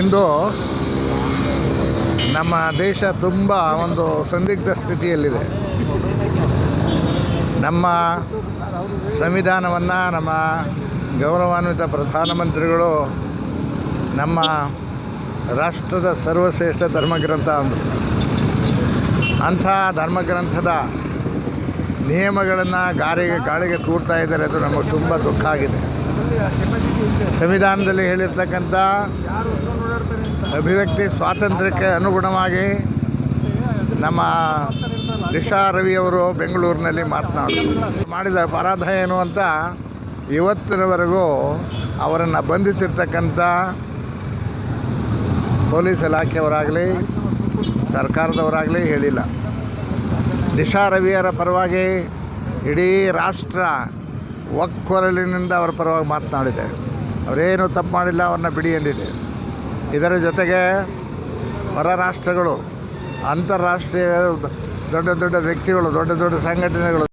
ಇಂದು ನಮ್ಮ ದೇಶ ತುಂಬ ಒಂದು ಸಂದಿಗ್ಧ ಸ್ಥಿತಿಯಲ್ಲಿದೆ. ನಮ್ಮ ಸಂವಿಧಾನವನ್ನು, ನಮ್ಮ ಗೌರವಾನ್ವಿತ ಪ್ರಧಾನಮಂತ್ರಿಗಳು, ನಮ್ಮ ರಾಷ್ಟ್ರದ ಸರ್ವಶ್ರೇಷ್ಠ ಧರ್ಮಗ್ರಂಥ ಅಂದರು. ಅಂಥ ಧರ್ಮಗ್ರಂಥದ ನಿಯಮಗಳನ್ನು ಗಾರಿಗೆ ಗಾಳಿಗೆ ತೂರ್ತಾ ಇದ್ದಾರೆ ಅದು ನಮಗೆ ತುಂಬ ದುಃಖ ಆಗಿದೆ. ಸಂವಿಧಾನದಲ್ಲಿ ಹೇಳಿರ್ತಕ್ಕಂಥ ಅಭಿವ್ಯಕ್ತಿ ಸ್ವಾತಂತ್ರ್ಯಕ್ಕೆ ಅನುಗುಣವಾಗಿ ನಮ್ಮ ದಿಶಾ ರವಿಯವರು ಬೆಂಗಳೂರಿನಲ್ಲಿ ಮಾತನಾಡಿದರು ಮಾಡಿದ ಅಪರಾಧ ಏನು ಅಂತ ಇವತ್ತಿನವರೆಗೂ ಅವರನ್ನು ಬಂಧಿಸಿರ್ತಕ್ಕಂಥ ಪೊಲೀಸ್ ಇಲಾಖೆಯವರಾಗಲಿ, ಸರ್ಕಾರದವರಾಗಲಿ ಹೇಳಿಲ್ಲ. ದಿಶಾ ರವಿಯರ ಪರವಾಗಿ ಇಡೀ ರಾಷ್ಟ್ರ ಒಕ್ಕೊರಲಿನಿಂದ ಅವರ ಪರವಾಗಿ ಮಾತನಾಡಿದೆ. ಅವರೇನು ತಪ್ಪು ಮಾಡಿಲ್ಲ, ಅವ್ರನ್ನ ಬಿಡಿ ಎಂದಿದೆ. ಇದರ ಜೊತೆಗೆ ಹೊರ ರಾಷ್ಟ್ರಗಳು ಅಂತಾರಾಷ್ಟ್ರೀಯ ದೊಡ್ಡ ದೊಡ್ಡ ವ್ಯಕ್ತಿಗಳು ದೊಡ್ಡ ದೊಡ್ಡ ಸಂಘಟನೆಗಳು